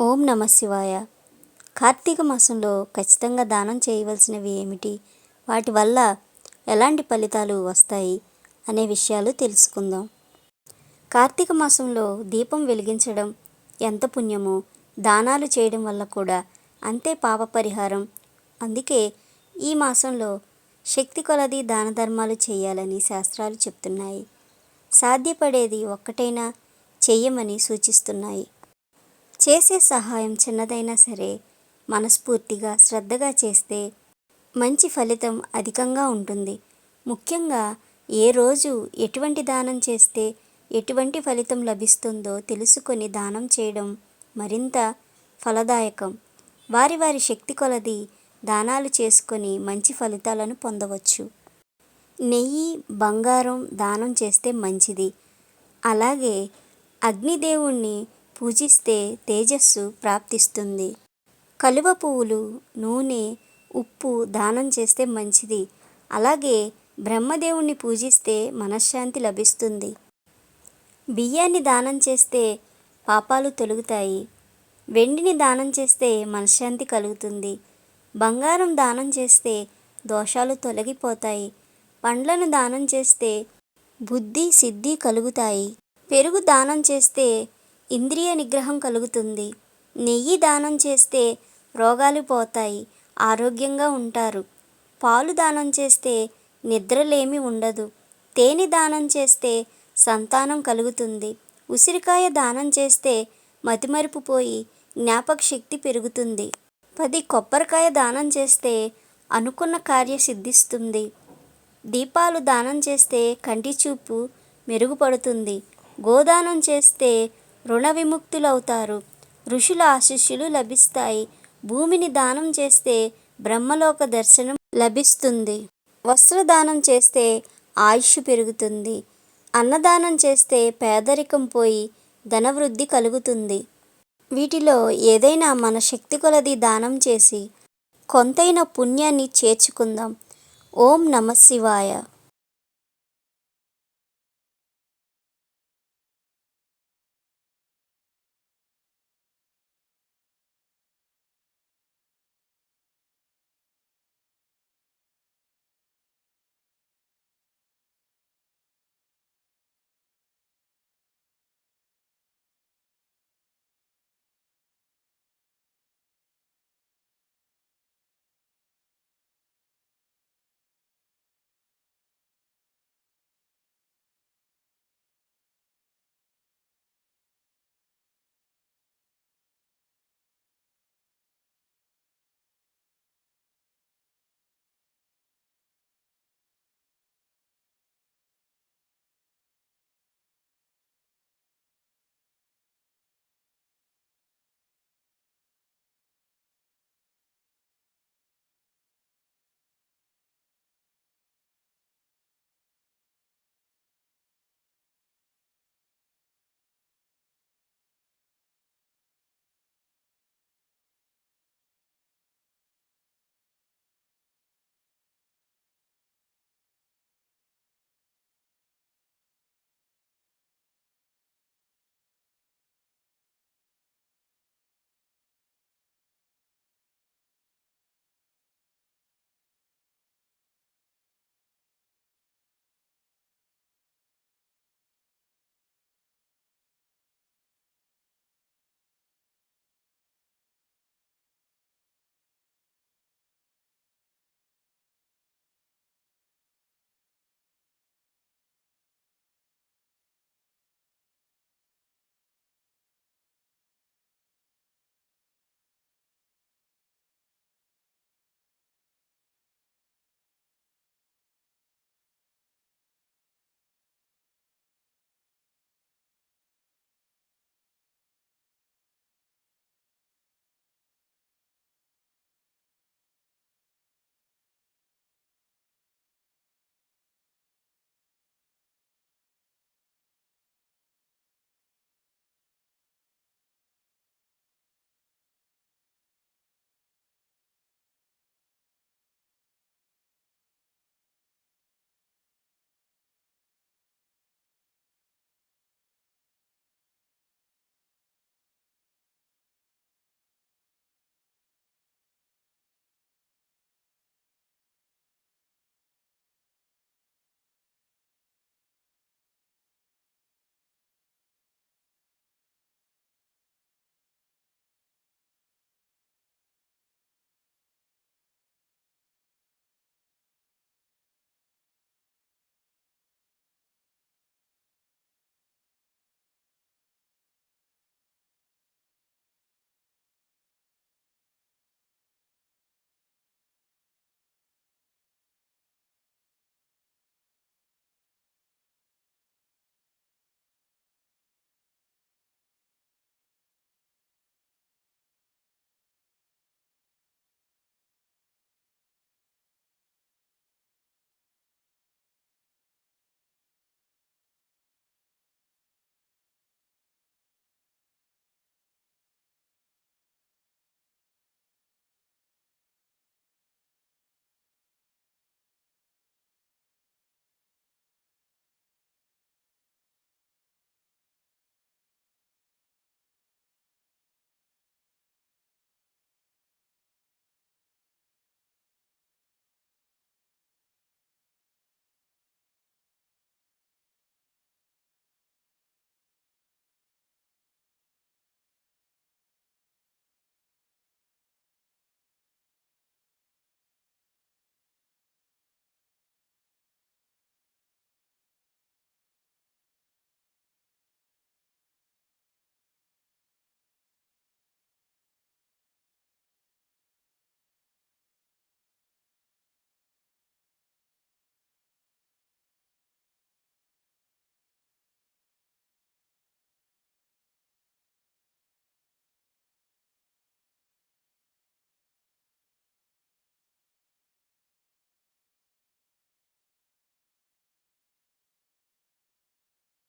ఓం నమ శివాయ. కార్తీక మాసంలో ఖచ్చితంగా దానం చేయవలసినవి ఏమిటి? వాటి వల్ల ఎలాంటి ఫలితాలు వస్తాయి? అనే విషయాలు తెలుసుకుందాం. కార్తీక మాసంలో దీపం వెలిగించడం ఎంత పుణ్యమో దానాలు చేయడం వల్ల కూడా అంతే పాప పరిహారం. అందుకే ఈ మాసంలో శక్తి కొలది దాన ధర్మాలు చేయాలని శాస్త్రాలు చెప్తున్నాయి. సాధ్యపడేది ఒక్కటైనా చెయ్యమని సూచిస్తున్నాయి. చేసే సహాయం చిన్నదైనా సరే మనస్ఫూర్తిగా శ్రద్ధగా చేస్తే మంచి ఫలితం అధికంగా ఉంటుంది. ముఖ్యంగా ఏ రోజు ఎటువంటి దానం చేస్తే ఎటువంటి ఫలితం లభిస్తుందో తెలుసుకొని దానం చేయడం మరింత ఫలదాయకం. వారి వారి శక్తి కొలది దానాలు చేసుకొని మంచి ఫలితాలను పొందవచ్చు. నెయ్యి బంగారం దానం చేస్తే మంచిది. అలాగే అగ్నిదేవుణ్ణి పూజిస్తే తేజస్సు ప్రాప్తిస్తుంది. కలువ పువ్వులు నూనె ఉప్పు దానం చేస్తే మంచిది. అలాగే బ్రహ్మదేవుణ్ణి పూజిస్తే మనశ్శాంతి లభిస్తుంది. బియ్యాన్ని దానం చేస్తే పాపాలు తొలుగుతాయి. వెండిని దానం చేస్తే మనశ్శాంతి కలుగుతుంది. బంగారం దానం చేస్తే దోషాలు తొలగిపోతాయి. పండ్లను దానం చేస్తే బుద్ధి సిద్ధి కలుగుతాయి. పెరుగు దానం చేస్తే ఇంద్రియ నిగ్రహం కలుగుతుంది. నెయ్యి దానం చేస్తే రోగాలు పోతాయి. ఆరోగ్యంగా ఉంటారు. పాలు దానం చేస్తే నిద్రలేమి ఉండదు. తేనె దానం చేస్తే సంతానం కలుగుతుంది. ఉసిరికాయ దానం చేస్తే మతిమరుపు పోయి జ్ఞాపక శక్తి పెరుగుతుంది. పది కొబ్బరికాయ దానం చేస్తే అనుకున్న కార్య సిద్ధిస్తుంది. దీపాలు దానం చేస్తే కంటి చూపు మెరుగుపడుతుంది. గోదానం చేస్తే రుణ విముక్తులవుతారు. ఋషుల ఆశీస్సులు లభిస్తాయి. భూమిని దానం చేస్తే బ్రహ్మలోక దర్శనం లభిస్తుంది. వస్త్రదానం చేస్తే ఆయుష్ పెరుగుతుంది. అన్నదానం చేస్తే పేదరికం పోయి ధనవృద్ధి కలుగుతుంది. వీటిలో ఏదైనా మన శక్తి కొలది దానం చేసి కొంతైన పుణ్యాన్ని చేర్చుకుందాం. ఓం నమ శివాయ.